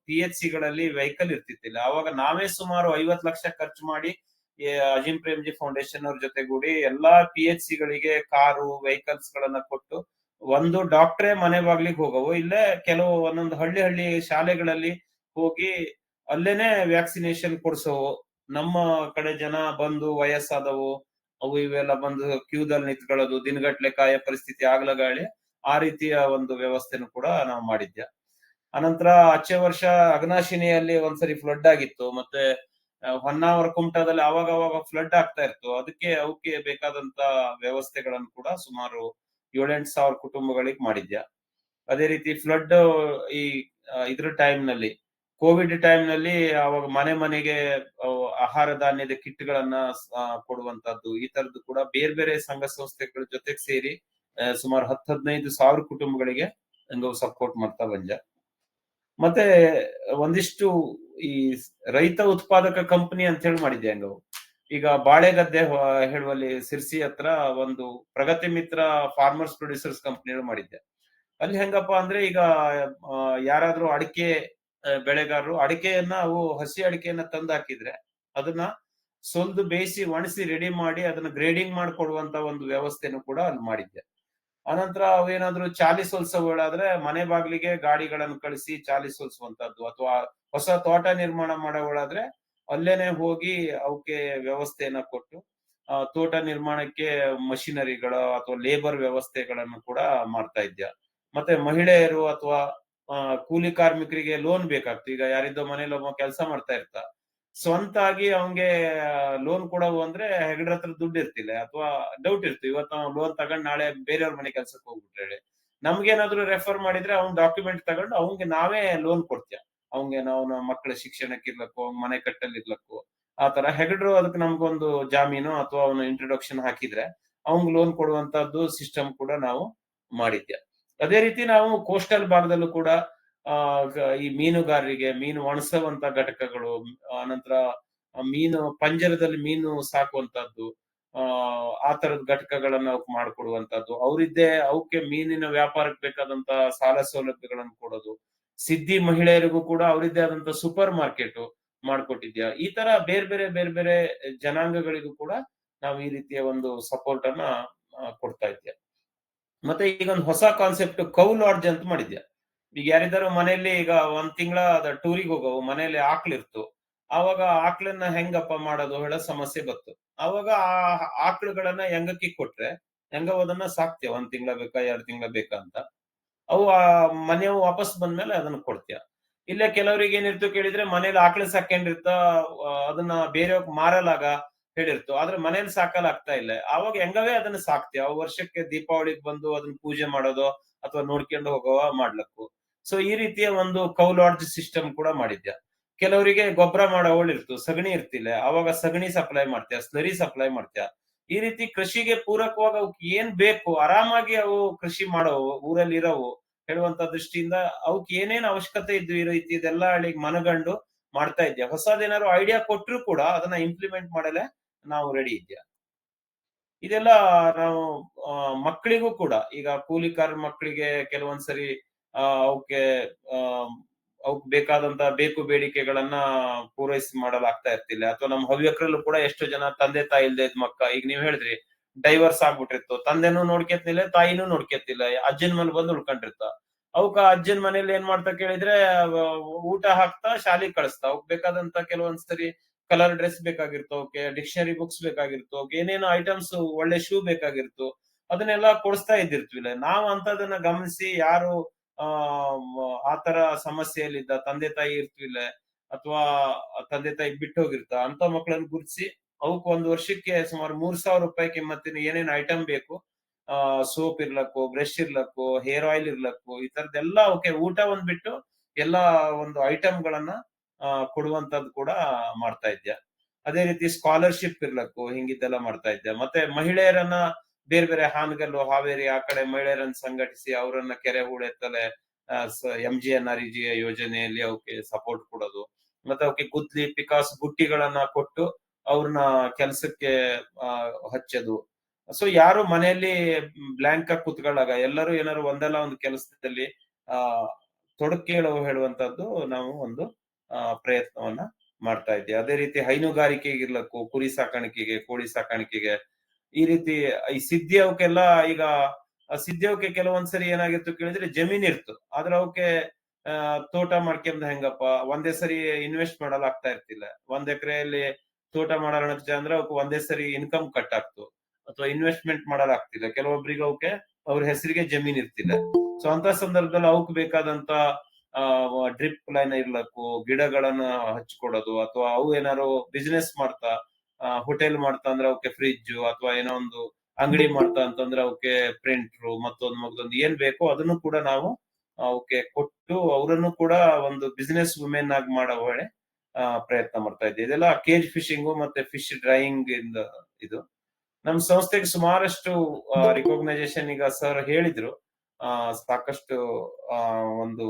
ಪಿ ಎಚ್ ಸಿ ಗಳಲ್ಲಿ ವೆಹಿಕಲ್ ಇರ್ತಿತ್ತಿಲ್ಲ ಅವಾಗ ನಾವೇ ಸುಮಾರು ಐವತ್ ಲಕ್ಷ ಖರ್ಚು ಮಾಡಿ ಅಜಿಂ ಪ್ರೇಮ್ಜಿ ಫೌಂಡೇಶನ್ ಅವ್ರ ಜೊತೆಗೂಡಿ ಎಲ್ಲಾ ಪಿ ಎಚ್ ಸಿ ಗಳಿಗೆ ಕಾರು ವೆಹಿಕಲ್ಸ್ ಗಳನ್ನ ಕೊಟ್ಟು ಒಂದು ಡಾಕ್ಟ್ರೇ ಮನೆ ಬಾಗ್ಲಿಗೆ ಹೋಗವು. ಇಲ್ಲೇ ಕೆಲವು ಒಂದೊಂದು ಹಳ್ಳಿ ಹಳ್ಳಿ ಶಾಲೆಗಳಲ್ಲಿ ಹೋಗಿ ಅಲ್ಲೇನೆ ವ್ಯಾಕ್ಸಿನೇಷನ್ ಕೊಡ್ಸೋವು. ನಮ್ಮ ಕಡೆ ಜನ ಬಂದು ವಯಸ್ಸಾದವು, ಅವು ಇವೆಲ್ಲ ಬಂದು ಕ್ಯೂದಲ್ಲಿ ನಿಂತ್ಕೊಳ್ಳೋದು, ದಿನಗಟ್ಲೆ ಕಾಯ ಪರಿಸ್ಥಿತಿ ಆಗ್ಲಗಾಳಿ ಆ ರೀತಿಯ ಒಂದು ವ್ಯವಸ್ಥೆನೂ ಕೂಡ ನಾವು ಮಾಡಿದ್ಯ. ಅನಂತರ ಅಚ್ಚೆ ವರ್ಷ ಅಗ್ನಾಶಿನಿಯಲ್ಲಿ ಒಂದ್ಸರಿ ಫ್ಲಡ್ ಆಗಿತ್ತು. ಮತ್ತೆ ಹೊನ್ನಾವರ ಕುಮಟಾದಲ್ಲಿ ಅವಾಗ ಅವಾಗ ಫ್ಲಡ್ ಆಗ್ತಾ ಇತ್ತು ಅದಕ್ಕೆ ಅವಕ್ಕೆ ಬೇಕಾದಂತ ವ್ಯವಸ್ಥೆಗಳನ್ನು ಕೂಡ ಸುಮಾರು ಏಳೆಂಟು ಸಾವಿರ ಕುಟುಂಬಗಳಿಗೆ ಮಾಡಿದ್ಯ. ಅದೇ ರೀತಿ ಫ್ಲಡ್ ಈ ಇದ್ರ ಟೈಮ್ನಲ್ಲಿ ಕೋವಿಡ್ ಟೈಮ್ನಲ್ಲಿ ಅವಾಗ ಮನೆ ಮನೆಗೆ ಆಹಾರ ಧಾನ್ಯದ ಕಿಟ್ ಗಳನ್ನ ಆ, ಕೊಡುವಂತದ್ದು ಈ ತರದ್ದು ಕೂಡ ಬೇರೆ ಬೇರೆ ಸಂಘ ಸಂಸ್ಥೆಗಳ ಜೊತೆಗೆ ಸೇರಿ ಸುಮಾರು ಹತ್ತು ಹದಿನೈದು ಸಾವಿರ ಕುಟುಂಬಗಳಿಗೆ ಸಪೋರ್ಟ್ ಮಾಡ್ತಾ ಬಂಜ ಮತ್ತೆ ಒಂದಿಷ್ಟು ಈ ರೈತ ಉತ್ಪಾದಕ ಕಂಪನಿ ಅಂತ ಹೇಳಿ ಮಾಡಿದ್ದೆ ನಾವು ಈಗ ಬಾಳೆಗದ್ದೆ ಹೇಳುವಲ್ಲಿ ಸಿರ್ಸಿ ಹತ್ರ ಒಂದು Pragathi Mitra farmers producers company ಮಾಡಿದ್ದೆ. ಅಲ್ಲಿ ಹೆಂಗಪ್ಪ ಅಂದ್ರೆ ಈಗ ಯಾರಾದ್ರೂ ಅಡಿಕೆ ಬೆಳೆಗಾರರು ಅಡಿಕೆಯನ್ನ ಅವು ಹಸಿ ಅಡಿಕೆಯನ್ನ ತಂದು ಹಾಕಿದ್ರೆ ಅದನ್ನ ಸೊಲ್ದು ಬೇಯಿಸಿ ಒಣಸಿ ರೆಡಿ ಮಾಡಿ ಅದನ್ನ ಗ್ರೇಡಿಂಗ್ ಮಾಡಿಕೊಡುವಂತ ಒಂದು ವ್ಯವಸ್ಥೆನೂ ಕೂಡ ಅಲ್ಲಿ ಮಾಡಿದ್ದೆ. ಅನಂತರ ಅವೇನಾದ್ರೂ ಚಾಲಿ ಹೊಲ್ಸೋಗಳಾದ್ರೆ ಮನೆ ಬಾಗ್ಲಿಗೆ ಗಾಡಿಗಳನ್ನು ಕಳಿಸಿ ಚಾಲಿ ಹೊಲ್ಸುವಂತದ್ದು ಅಥವಾ ಹೊಸ ತೋಟ ನಿರ್ಮಾಣ ಮಾಡೋಗಳಾದ್ರೆ ಅಲ್ಲೇನೆ ಹೋಗಿ ಅವಕ್ಕೆ ವ್ಯವಸ್ಥೆಯನ್ನ ಕೊಟ್ಟು ತೋಟ ನಿರ್ಮಾಣಕ್ಕೆ ಮಷಿನರಿಗಳ ಅಥವಾ ಲೇಬರ್ ವ್ಯವಸ್ಥೆಗಳನ್ನು ಕೂಡ ಮಾಡ್ತಾ ಇದ್ದ ಮತ್ತೆ ಮಹಿಳೆಯರು ಅಥವಾ ಕೂಲಿ ಕಾರ್ಮಿಕರಿಗೆ ಲೋನ್ ಬೇಕಾಗ್ತದೆ ಈಗ ಯಾರಿದ್ದೋ ಮನೇಲಿ ಒಬ್ಬ ಕೆಲಸ ಮಾಡ್ತಾ ಇರ್ತ. ಸ್ವಂತಾಗಿ ಅವಂಗೆ ಲೋನ್ ಕೊಡವು ಅಂದ್ರೆ ಹೆಗಡ್ರ ಹತ್ರ ದುಡ್ಡು ಇರ್ತಿಲ್ಲ, ಅಥವಾ ಡೌಟ್ ಇರ್ತು ಇವತ್ತು ನಾವು ಲೋನ್ ತಗೊಂಡ್ ನಾಳೆ ಬೇರೆಯವ್ರ ಮನೆ ಕೆಲ್ಸಕ್ಕೆ ಹೋಗ್ಬಿಟ್ರೆ ಹೇಳಿ. ನಮ್ಗೇನಾದ್ರೂ ರೆಫರ್ ಮಾಡಿದ್ರೆ ಅವ್ನ್ ಡಾಕ್ಯುಮೆಂಟ್ ತಗೊಂಡು ಅವಂಗೆ ನಾವೇ ಲೋನ್ ಕೊಡ್ತೀಯ? ಅವಂಗೆ ನಾವು ನಮ್ಮ ಮಕ್ಕಳ ಶಿಕ್ಷಣಕ್ಕೆ ಇರ್ಲಕ್ಕೋ, ಮನೆ ಕಟ್ಟಲ್ ಇರ್ಲಕ್ಕೋ, ಆ ತರ ಹೆಗಡ್ರು ಅದಕ್ಕೆ ನಮ್ಗೊಂದು ಜಾಮೀನು ಅಥವಾ ಅವ್ನ ಇಂಟ್ರೊಡಕ್ಷನ್ ಹಾಕಿದ್ರೆ ಅವಂಗ್ ಲೋನ್ ಕೊಡುವಂತದ್ದು ಸಿಸ್ಟಮ್ ಕೂಡ ನಾವು ಮಾಡಿದ್ಯ? ಅದೇ ರೀತಿ ನಾವು ಕೋಸ್ಟಲ್ ಭಾಗದಲ್ಲೂ ಕೂಡ ಈ ಮೀನುಗಾರರಿಗೆ ಮೀನು ಒಣಸುವಂತ ಘಟಕಗಳು ಆನಂತರ ಮೀನು ಪಂಜರದಲ್ಲಿ ಮೀನು ಸಾಕುವಂತದ್ದು ಆ ತರದ ಘಟಕಗಳನ್ನ ಅವಕ್ ಮಾಡ್ಕೊಡುವಂತದ್ದು ಅವರಿದ್ದೇ ಅವಕ್ಕೆ ಮೀನಿನ ವ್ಯಾಪಾರಕ್ಕೆ ಬೇಕಾದಂತ ಸಾಲ ಸೌಲಭ್ಯಗಳನ್ನು ಕೊಡೋದು. ಸಿದ್ಧಿ ಮಹಿಳೆಯರಿಗೂ ಕೂಡ ಅವರಿದ್ದೇ ಆದಂತ ಸೂಪರ್ ಮಾರ್ಕೆಟ್ ಮಾಡ್ಕೊಟ್ಟಿದ್ಯಾ. ಈ ತರ ಬೇರೆ ಬೇರೆ ಬೇರೆ ಬೇರೆ ಜನಾಂಗಗಳಿಗೂ ಕೂಡ ನಾವು ಈ ರೀತಿಯ ಒಂದು ಸಪೋರ್ಟ್ ಅನ್ನ ಕೊಡ್ತಾ ಇದ್ಯಾ. ಮತ್ತೆ ಈಗ ಒಂದು ಹೊಸ ಕಾನ್ಸೆಪ್ಟ್ ಕೌ ಲಾಡ್ಜ್ ಅಂತ ಮಾಡಿದ್ಯಾ. ಈಗ ಯಾರಿದ್ದಾರು ಮನೆಯಲ್ಲಿ ಈಗ ಒಂದ್ ತಿಂಗಳ ಅದ ಟೂರಿಗೆ ಹೋಗವು, ಮನೆಯಲ್ಲಿ ಆಕ್ಳಿರ್ತು ಆವಾಗ ಆಕ್ಳನ್ನ ಹೆಂಗಪ್ಪ ಮಾಡೋದು? ಹೇಳೋ ಸಮಸ್ಯೆ ಬಂತು. ಅವಾಗ ಆ ಆಕಳುಗಳನ್ನ ಹೆಂಗಕ್ಕಿ ಕೊಟ್ರೆ, ಹೆಂಗ ಅದನ್ನ ಸಾಕ್ತಿಯ? ಒಂದ್ ತಿಂಗಳ ಬೇಕಾ, ಎರಡ್ ತಿಂಗಳ ಬೇಕಾ ಅಂತ. ಅವು ಆ ಮನೆ ವಾಪಸ್ ಬಂದ್ಮೇಲೆ ಅದನ್ನ ಕೊಡ್ತೀಯ. ಇಲ್ಲೇ ಕೆಲವರಿಗೆ ಏನಿರ್ತು ಕೇಳಿದ್ರೆ ಮನೇಲಿ ಆಕಳು ಸಾಕೊಂಡಿರ್ತ ಅದನ್ನ ಬೇರೆಯವ್ರಿಗೆ ಮಾರಲಾಗ ಹೇಳಿರ್ತು. ಆದ್ರೆ ಮನೇಲಿ ಸಾಕಲ್ ಆಗ್ತಾ ಇಲ್ಲ. ಆವಾಗ ಹೆಂಗವೇ ಅದನ್ನ ಸಾಕ್ತಿಯ? ವರ್ಷಕ್ಕೆ ದೀಪಾವಳಿಗೆ ಬಂದು ಅದನ್ನ ಪೂಜೆ ಮಾಡೋದು, ಅಥವಾ ನೋಡ್ಕೊಂಡು ಹೋಗೋ ಮಾಡ್ಲಕ್ಕು. ಸೊ ಈ ರೀತಿಯ ಒಂದು ಕೌಲಾಡ್ಜ್ ಸಿಸ್ಟಮ್ ಕೂಡ ಮಾಡಿದ್ಯಾ? ಕೆಲವರಿಗೆ ಗೊಬ್ಬರ ಮಾಡೋವಳು ಇರ್ತು, ಸಗಣಿ ಇರ್ತಿಲ್ಲ ಅವಾಗ ಸಗಣಿ ಸಪ್ಲೈ ಮಾಡ್ತೀಯ, ಸ್ಲರಿ ಸಪ್ಲೈ ಮಾಡ್ತೀಯ? ಈ ರೀತಿ ಕೃಷಿಗೆ ಪೂರಕವಾಗಿ ಅವಕ್ಕೆ ಏನ್ ಬೇಕು, ಆರಾಮಾಗಿ ಅವು ಕೃಷಿ ಮಾಡೋವು, ಊರಲ್ಲಿ ಇರೋವು ಹೇಳುವಂತ ದೃಷ್ಟಿಯಿಂದ ಅವಕ್ಕೆ ಏನೇನ್ ಅವಶ್ಯಕತೆ ಇದ್ದು ಈ ರೀತಿ ಇದೆಲ್ಲ ಹಳ್ಳಿಗೆ ಮನಗಂಡು ಮಾಡ್ತಾ ಇದ್ಯಾ? ಹೊಸದೇನಾದ್ರು ಐಡಿಯಾ ಕೊಟ್ಟರು ಕೂಡ ಅದನ್ನ ಇಂಪ್ಲಿಮೆಂಟ್ ಮಾಡಲೇ ನಾವು ರೆಡಿ ಇದ್ಯಾ? ಇದೆಲ್ಲ ನಾವು ಮಕ್ಕಳಿಗೂ ಕೂಡ, ಈಗ ಕೂಲಿಕಾರ ಮಕ್ಕಳಿಗೆ ಕೆಲವೊಂದ್ಸರಿ ಅವಕ್ಕೆ ಅವಕ್ ಬೇಕಾದಂತ ಬೇಕು ಬೇಡಿಕೆಗಳನ್ನ ಪೂರೈಸಿ ಮಾಡಲಾಗ್ತಾ ಇರ್ತಿಲ್ಲ. ಅಥವಾ ನಮ್ಮ ಹವ್ಯಕರಲ್ಲೂ ಕೂಡ ಎಷ್ಟು ಜನ ತಂದೆ ತಾಯಿ ಇಲ್ದೇ ಇದ್ ಮಕ್ಕ, ಈಗ ನೀವ್ ಹೇಳಿದ್ರಿ ಡೈವರ್ಸ್ ಆಗ್ಬಿಟ್ಟಿರ್ತು ತಂದೆನೂ ನೋಡ್ಕೆತ್ತಿಲ್ಲ ತಾಯಿನೂ ನೋಡ್ಕೆತಿಲ್ಲ ಅಜ್ಜನ್ ಮನೆ ಬಂದು ಉಳ್ಕೊಂಡಿರ್ತ. ಅವಕ್ಕ ಅಜ್ಜನ್ ಮನೇಲಿ ಏನ್ ಮಾಡ್ತಾ ಕೇಳಿದ್ರೆ ಊಟ ಹಾಕ್ತಾ ಶಾಲಿ ಕಳಿಸ್ತಾ. ಅವಕ್ ಬೇಕಾದಂತ ಕೆಲವೊಂದ್ಸರಿ ಕಲರ್ ಡ್ರೆಸ್ ಬೇಕಾಗಿರ್ತು ಅವಕ್ಕೆ ಡಿಕ್ಷನರಿ ಬುಕ್ಸ್ ಬೇಕಾಗಿರ್ತು ಏನೇನೋ ಐಟಮ್ಸ್, ಒಳ್ಳೆ ಶೂ ಬೇಕಾಗಿರ್ತು, ಅದನ್ನೆಲ್ಲ ಕೊಡಿಸ್ತಾ ಇದ್ದಿರ್ತಿಲ್ಲ ನಾವ್ ಅಂತದನ್ನ ಗಮನಿಸಿ ಯಾರು ಆತರ ಸಮಸ್ಯೆಯಲ್ಲಿದ್ದ ತಂದೆ ತಾಯಿ ಇರ್ತಿಲ್ಲ ಅಥವಾ ತಂದೆ ತಾಯಿ ಬಿಟ್ಟು ಹೋಗಿರ್ತ ಅಂತ ಮಕ್ಕಳನ್ನ ಗುರುತಿಸಿ ಅವಕ್ ಒಂದು ವರ್ಷಕ್ಕೆ ಸುಮಾರು ಮೂರ್ ಸಾವಿರ ರೂಪಾಯಿ ಕಿಮ್ಮತ್ತಿನ ಏನೇನ್ ಐಟಮ್ ಬೇಕು ಆ ಸೋಪ್ ಇರ್ಲಕ್ಕು ಬ್ರಷ್ ಇರ್ಲಕ್ಕು ಹೇರ್ ಆಯಿಲ್ ಇರ್ಲಕ್ಕು ಈ ತರದೆಲ್ಲ ಅವಕ್ಕೆ ಊಟ ಒಂದ್ ಬಿಟ್ಟು ಎಲ್ಲಾ ಒಂದು ಐಟಮ್ ಗಳನ್ನ ಆ, ಕೊಡುವಂತದ್ದು ಕೂಡ ಮಾಡ್ತಾ ಇದ್ಯಾ ಅದೇ ರೀತಿ ಸ್ಕಾಲರ್‌ಶಿಪ್ ಇರ್ಲಕ್ಕು ಹಿಂಗಿದ್ದೆಲ್ಲ ಮಾಡ್ತಾ ಇದ್ದೆ. ಮತ್ತೆ ಮಹಿಳೆಯರನ್ನ ಬೇರೆ ಬೇರೆ ಹಾನಗಲ್ಲು, ಹಾವೇರಿ ಆ ಕಡೆ ಮಹಿಳೆಯರನ್ನು ಸಂಘಟಿಸಿ ಅವರನ್ನ ಕೆರೆ ಹೂಳೆತ್ತಲೆ ಆ ಸ ಎಂ-ಜಿ-ಎನ್-ಆರ್-ಇ-ಜಿ ಯೋಜನೆಯಲ್ಲಿ ಅವಕ್ಕೆ ಸಪೋರ್ಟ್ ಕೊಡೋದು. ಮತ್ತೆ ಅವಕ್ಕೆ ಗುದ್ಲಿ, ಪಿಕಾಸ್, ಬುಟ್ಟಿಗಳನ್ನ ಕೊಟ್ಟು ಅವ್ರನ್ನ ಕೆಲ್ಸಕ್ಕೆ ಹಚ್ಚೋದು. ಸೊ ಯಾರು ಮನೆಯಲ್ಲಿ ಬ್ಲಾಂಕ್ ಆಗಿ ಕೂತ್ಕೊಳ್ಳಾಗ ಎಲ್ಲರೂ ಏನಾದ್ರು ಒಂದಲ್ಲ ಒಂದು ಕೆಲಸದಲ್ಲಿ ಆ ತೊಡಕೇಳು ಹೇಳುವಂತದ್ದು ನಾವು ಒಂದು ಪ್ರಯತ್ನವನ್ನ ಮಾಡ್ತಾ ಇದ್ದೀವಿ ಅದೇ ರೀತಿ ಹೈನುಗಾರಿಕೆಗೆ ಇರ್ಲಕ್ಕು, ಕುರಿ ಸಾಕಾಣಿಕೆಗೆ, ಕೋಳಿ ಸಾಕಾಣಿಕೆಗೆ ಈ ರೀತಿ ಈ ಸಿದ್ಧಿ ಅವಕ್ಕೆಲ್ಲ ಈಗ ಸಿದ್ಧಿ ಅವಕ್ಕೆ ಕೆಲವೊಂದ್ಸರಿ ಏನಾಗಿತ್ತು ಕೇಳಿದ್ರೆ ಜಮೀನ್ ಇರ್ತು. ಆದ್ರೆ ಅವಕ್ಕೆ ತೋಟ ಮಾಡ್ಕೊಂಡ್ ಹೆಂಗಪ್ಪ ಒಂದೇ ಸರಿ ಇನ್ವೆಸ್ಟ್ ಮಾಡಲು ಆಗ್ತಾ ಇರ್ತಿಲ್ಲ. ಒಂದ್ ಎಕರೆಯಲ್ಲಿ ತೋಟ ಮಾಡೋಣ ಅಂದ್ರೆ ಅವಕ್ಕೆ ಒಂದೇ ಸರಿ ಇನ್ಕಮ್ ಕಟ್ ಆಗ್ತು. ಅಥವಾ ಇನ್ವೆಸ್ಟ್ಮೆಂಟ್ ಮಾಡಲಾಗ್ತಿಲ್ಲ ಕೆಲವೊಬ್ರಿಗೆ ಅವಕ್ಕೆ ಅವ್ರ ಹೆಸರಿಗೆ ಜಮೀನ್ ಇರ್ತಿಲ್ಲ. ಸೊ ಅಂತ ಸಂದರ್ಭದಲ್ಲಿ ಅವಕ್ ಬೇಕಾದಂತ ಡ್ರಿಪ್ ಲೈನ್ ಇರ್ಲಕ್ಕು, ಗಿಡಗಳನ್ನ ಹಚ್ಕೊಡೋದು ಅಥವಾ ಅವು ಏನಾರು ಬಿಸ್ನೆಸ್ ಮಾಡ್ತಾ ಹೋಟೆಲ್ ಮಾಡ್ತಾ ಅಂದ್ರೆ ಅವಕ್ಕೆ ಫ್ರಿಜ್ ಅಥವಾ ಏನೋ ಒಂದು ಅಂಗಡಿ ಮಾಡ್ತಾ ಅಂತಂದ್ರೆ ಅವಕ್ಕೆ ಪ್ರಿಂಟ್ರು ಮತ್ತೊಂದು ಮಗದೊಂದು ಏನ್ ಬೇಕೋ ಅದನ್ನು ಕೂಡ ನಾವು ಅವಕ್ಕೆ ಕೊಟ್ಟು ಅವರನ್ನು ಕೂಡ ಒಂದು ಬಿಸಿನೆಸ್ ವುಮೆನ್ ಆಗಿ ಮಾಡೋ ವೇಳೆ ಪ್ರಯತ್ನ ಮಾಡ್ತಾ ಇದ್ದೆ. ಇದೆಲ್ಲ ಕೇಜ್ ಫಿಶಿಂಗು ಮತ್ತೆ ಫಿಶ್ ಡ್ರೈಯಿಂಗ್ ಇಂದ ಇದು. ನಮ್ ಸಂಸ್ಥೆಗೆ ಸುಮಾರಷ್ಟು ರಿಕಾಗ್ನೈಸೇಷನ್ ಈಗ ಸರ್ ಹೇಳಿದ್ರು. ಆ ಸಾಕಷ್ಟು ಒಂದು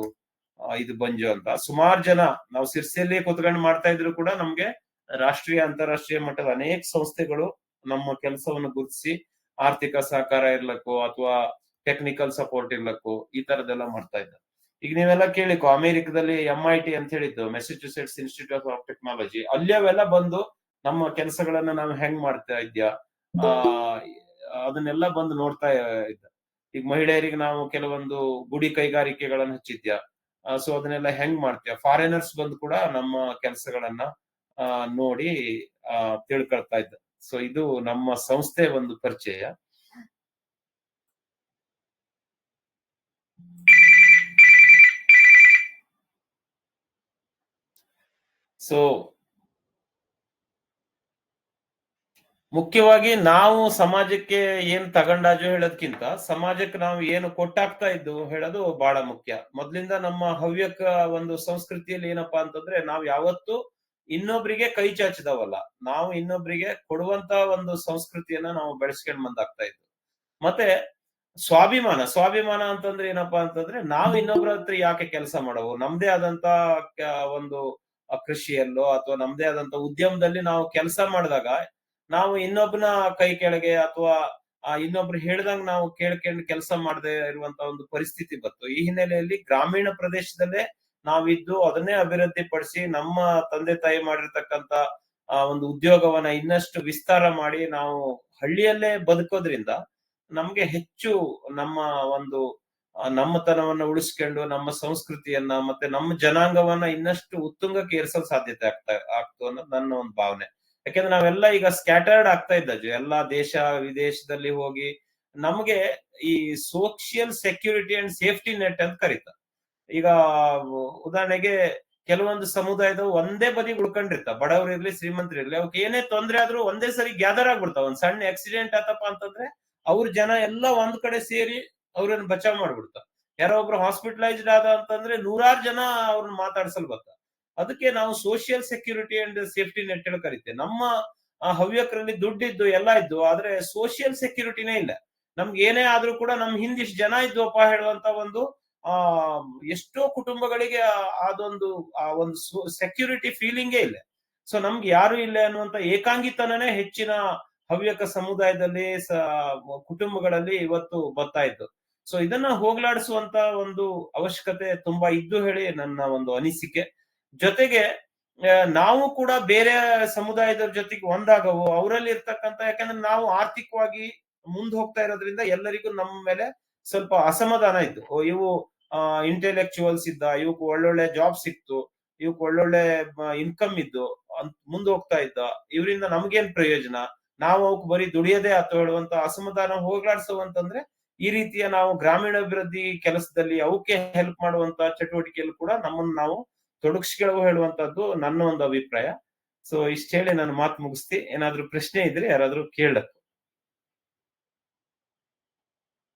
ಇದು ಬಂಜು ಅಂತ. ಸುಮಾರು ಜನ ನಾವು ಸಿರ್ಸಿಯಲ್ಲಿ ಕುತ್ಕೊಂಡು ಮಾಡ್ತಾ ಇದ್ರು ಕೂಡ ನಮ್ಗೆ ರಾಷ್ಟ್ರೀಯ, ಅಂತಾರಾಷ್ಟ್ರೀಯ ಮಟ್ಟದ ಅನೇಕ ಸಂಸ್ಥೆಗಳು ನಮ್ಮ ಕೆಲಸವನ್ನು ಗುರುತಿಸಿ ಆರ್ಥಿಕ ಸಹಕಾರ ಇರ್ಲಕ್ಕೋ ಅಥವಾ ಟೆಕ್ನಿಕಲ್ ಸಪೋರ್ಟ್ ಇರ್ಲಕ್ಕೋ ಈ ತರದೆಲ್ಲ ಮಾಡ್ತಾ ಇದ್ದ. ಈಗ ನೀವೆಲ್ಲ ಕೇಳಿಕೊ ಅಮೆರಿಕದಲ್ಲಿ ಎಂ-ಐ-ಟಿ ಅಂತ ಹೇಳಿದ್ದು ಮೆಸಚೂಸೆಟ್ಸ್ ಇನ್ಸ್ಟಿಟ್ಯೂಟ್ ಆಫ್ ಟೆಕ್ನಾಲಜಿ ಅಲ್ಲಿ ಅವೆಲ್ಲ ಬಂದು ನಮ್ಮ ಕೆಲಸಗಳನ್ನ ನಾವು ಹೆಂಗ್ ಮಾಡ್ತಾ ಇದ್ಯಾ? ಅದನ್ನೆಲ್ಲ ಬಂದು ನೋಡ್ತಾ ಇದ್ದ. ಈಗ ಮಹಿಳೆಯರಿಗೆ ನಾವು ಕೆಲವೊಂದು ಗುಡಿ ಕೈಗಾರಿಕೆಗಳನ್ನ ಹಚ್ಚಿದ್ಯಾ? ಸೊ ಅದನ್ನೆಲ್ಲ ಹೆಂಗ್ ಮಾಡ್ತೀಯ? ಫಾರಿನರ್ಸ್ ಬಂದು ಕೂಡ ನಮ್ಮ ಕೆಲಸಗಳನ್ನ ನೋಡಿ ತಿಳ್ಕೊಳ್ತಾ ಇದ್ದ. ಸೊ ಇದು ನಮ್ಮ ಸಂಸ್ಥೆ ಒಂದು ಪರಿಚಯ. ಸೊ ಮುಖ್ಯವಾಗಿ ನಾವು ಸಮಾಜಕ್ಕೆ ಏನ್ ತಗೊಂಡಾಜು ಹೇಳೋದ್ಕಿಂತ, ಸಮಾಜಕ್ಕೆ ನಾವು ಏನು ಕೊಟ್ಟಾಗ್ತಾ ಇದ್ದು ಹೇಳೋದು ಬಹಳ ಮುಖ್ಯ. ಮೊದ್ಲಿಂದ ನಮ್ಮ ಹವ್ಯಕ ಒಂದು ಸಂಸ್ಕೃತಿಯಲ್ಲಿ ಏನಪ್ಪಾ ಅಂತಂದ್ರೆ, ನಾವ್ ಯಾವತ್ತೂ ಇನ್ನೊಬ್ರಿಗೆ ಕೈ ಚಾಚಿದವಲ್ಲ. ನಾವು ಇನ್ನೊಬ್ರಿಗೆ ಕೊಡುವಂತ ಒಂದು ಸಂಸ್ಕೃತಿಯನ್ನ ನಾವು ಬೆಳೆಸ್ಕೊಂಡ್ ಬಂದಾಗ್ತಾ ಇದ್ವಿ ಮತ್ತೆ ಸ್ವಾಭಿಮಾನ, ಸ್ವಾಭಿಮಾನ ಅಂತಂದ್ರೆ ಏನಪ್ಪಾ ಅಂತಂದ್ರೆ ನಾವು ಇನ್ನೊಬ್ರ ಹತ್ರ ಯಾಕೆ ಕೆಲಸ ಮಾಡವು? ನಮ್ದೇ ಆದಂತ ಒಂದು ಕೃಷಿಯಲ್ಲೋ ಅಥವಾ ನಮ್ದೇ ಆದಂತ ಉದ್ಯಮದಲ್ಲಿ ನಾವು ಕೆಲಸ ಮಾಡಿದಾಗ ನಾವು ಇನ್ನೊಬ್ಬನ ಕೈ ಕೆಳಗೆ ಅಥವಾ ಇನ್ನೊಬ್ರು ಹೇಳ್ದಂಗ್ ನಾವು ಕೇಳ್ಕೊಂಡು ಕೆಲಸ ಮಾಡದೆ ಇರುವಂತ ಒಂದು ಪರಿಸ್ಥಿತಿ ಬಂತು. ಈ ಹಿನ್ನೆಲೆಯಲ್ಲಿ ಗ್ರಾಮೀಣ ಪ್ರದೇಶದಲ್ಲೇ ನಾವಿದ್ದು ಅದನ್ನೇ ಅಭಿವೃದ್ಧಿ ಪಡಿಸಿ ನಮ್ಮ ತಂದೆ ತಾಯಿ ಮಾಡಿರ್ತಕ್ಕಂತ ಆ, ಒಂದು ಉದ್ಯೋಗವನ್ನ ಇನ್ನಷ್ಟು ವಿಸ್ತಾರ ಮಾಡಿ ನಾವು ಹಳ್ಳಿಯಲ್ಲೇ ಬದುಕೋದ್ರಿಂದ ನಮ್ಗೆ ಹೆಚ್ಚು ನಮ್ಮ ಒಂದು ನಮ್ಮತನವನ್ನ ಉಳಿಸ್ಕೊಂಡು ನಮ್ಮ ಸಂಸ್ಕೃತಿಯನ್ನ ಮತ್ತೆ ನಮ್ಮ ಜನಾಂಗವನ್ನ ಇನ್ನಷ್ಟು ಉತ್ತುಂಗಕ್ಕೆ ಏರ್ಸಲು ಸಾಧ್ಯತೆ ಆಗ್ತಾ, ಆಗ್ತು ಅನ್ನೋದು ನನ್ನ ಒಂದು ಭಾವನೆ. ಯಾಕೆಂದ್ರೆ ನಾವೆಲ್ಲ ಈಗ ಸ್ಕ್ಯಾಟರ್ಡ್ ಆಗ್ತಾ ಇದ್ದಾಜು ಎಲ್ಲಾ ದೇಶ ವಿದೇಶದಲ್ಲಿ ಹೋಗಿ ನಮ್ಗೆ ಈ social security and safety net ಅಂತ ಕರೀತಾರೆ. ಈಗ ಉದಾಹರಣೆಗೆ ಕೆಲವೊಂದು ಸಮುದಾಯದ ಒಂದೇ ಬದಿ ಉಳ್ಕೊಂಡಿರ್ತಾವ. ಶ್ರೀಮಂತರು ಇರ್ಲಿ ಅವಕ್ಕೆ ಏನೇ ತೊಂದ್ರೆ ಆದ್ರೂ ಒಂದೇ ಸರಿ ಗ್ಯಾದರ್ ಆಗ್ಬಿಡ್ತಾವ. ಒಂದ್ ಸಣ್ಣ ಆಕ್ಸಿಡೆಂಟ್ ಆತಪ್ಪ ಅಂತಂದ್ರೆ ಅವ್ರ ಜನ ಎಲ್ಲ ಒಂದ್ ಕಡೆ ಸೇರಿ ಅವ್ರನ್ನ ಬಚಾವ್ ಮಾಡ್ಬಿಡ್ತಾವ ಯಾರೋ ಒಬ್ರು ಹಾಸ್ಪಿಟಲೈಸ್ಡ್ ಆದ ಅಂತಂದ್ರೆ ನೂರಾರು ಜನ ಅವ್ರನ್ನ ಮಾತಾಡ್ಸಲ್ ಬರ್ತ ಅದಕ್ಕೆ ನಾವು social security and safety net ಹೇಳಿ ಕರಿತೇವೆ. ನಮ್ಮ ಹವ್ಯಕರಲ್ಲಿ ದುಡ್ಡಿದ್ದು ಎಲ್ಲ ಇದ್ದು, ಆದ್ರೆ ಸೋಷಿಯಲ್ ಸೆಕ್ಯೂರಿಟಿನೇ ಇಲ್ಲ. ನಮ್ಗೆ ಏನೇ ಆದ್ರೂ ಕೂಡ ನಮ್ ಹಿಂದಿಷ್ಟು ಜನ ಇದ್ವಪ್ಪ ಹೇಳುವಂತ ಒಂದು ಆ, ಎಷ್ಟೋ ಕುಟುಂಬಗಳಿಗೆ ಅದೊಂದು, ಆ, ಒಂದು ಸೆಕ್ಯೂರಿಟಿ ಫೀಲಿಂಗೇ ಇಲ್ಲ. ಸೊ ನಮ್ಗೆ ಯಾರು ಇಲ್ಲ ಅನ್ನುವಂತ ಏಕಾಂಗಿತನನೇ ಹೆಚ್ಚಿನ ಹವ್ಯಕ ಸಮುದಾಯದಲ್ಲಿ ಕುಟುಂಬಗಳಲ್ಲಿ ಇವತ್ತು ಬರ್ತಾ ಇತ್ತು. ಸೊ ಇದನ್ನ ಹೋಗ್ಲಾಡಿಸುವಂತ ಒಂದು ಅವಶ್ಯಕತೆ ತುಂಬಾ ಇದ್ದು ಹೇಳಿ ನನ್ನ ಒಂದು ಅನಿಸಿಕೆ. ಜೊತೆಗೆ ನಾವು ಕೂಡ ಬೇರೆ ಸಮುದಾಯದ ಜೊತೆಗೆ ಒಂದಾಗವು ಅವರಲ್ಲಿ ಇರ್ತಕ್ಕಂತ ಯಾಕಂದ್ರೆ ನಾವು ಆರ್ಥಿಕವಾಗಿ ಮುಂದೆ ಹೋಗ್ತಾ ಇರೋದ್ರಿಂದ ಎಲ್ಲರಿಗೂ ನಮ್ಮ ಮೇಲೆ ಸ್ವಲ್ಪ ಅಸಮಾಧಾನ ಇತ್ತು. ಇವು ಇಂಟೆಲೆಕ್ಚುವಲ್ಸ್ ಇದ್ದ, ಇವಕ್ ಒಳ್ಳೊಳ್ಳೆ ಜಾಬ್ ಸಿಕ್ತು, ಇವಕ್ ಒಳ್ಳೊಳ್ಳೆ ಇನ್ಕಮ್ ಇದ್ದು ಮುಂದೆ ಹೋಗ್ತಾ ಇದ್ದ, ಇವರಿಂದ ನಮ್ಗೇನ್ ಪ್ರಯೋಜನ? ನಾವು ಅವಕ್ ಬರೀ ದುಡಿಯದೆ ಅಥವಾ ಹೇಳುವಂತ ಅಸಮಾಧಾನ ಹೋಗ್ಲಾಡ್ಸುವಂತಂದ್ರೆ ಈ ರೀತಿಯ ನಾವು ಗ್ರಾಮೀಣಾಭಿವೃದ್ಧಿ ಕೆಲಸದಲ್ಲಿ ಅವಕ್ಕೆ ಹೆಲ್ಪ್ ಮಾಡುವಂತ ಚಟುವಟಿಕೆಯಲ್ಲಿ ಕೂಡ ನಮ್ಮನ್ನ ನಾವು ತೊಡಗಿಸ್ಕೊಳ್ಳವು ಹೇಳುವಂತದ್ದು ನನ್ನ ಒಂದು ಅಭಿಪ್ರಾಯ. ಸೊ ಇಷ್ಟ ಹೇಳಿ ನಾನು ಮಾತು ಮುಗಿಸ್ತಿ. ಏನಾದ್ರೂ ಪ್ರಶ್ನೆ ಇದ್ರೆ ಯಾರಾದ್ರೂ ಕೇಳಕ್.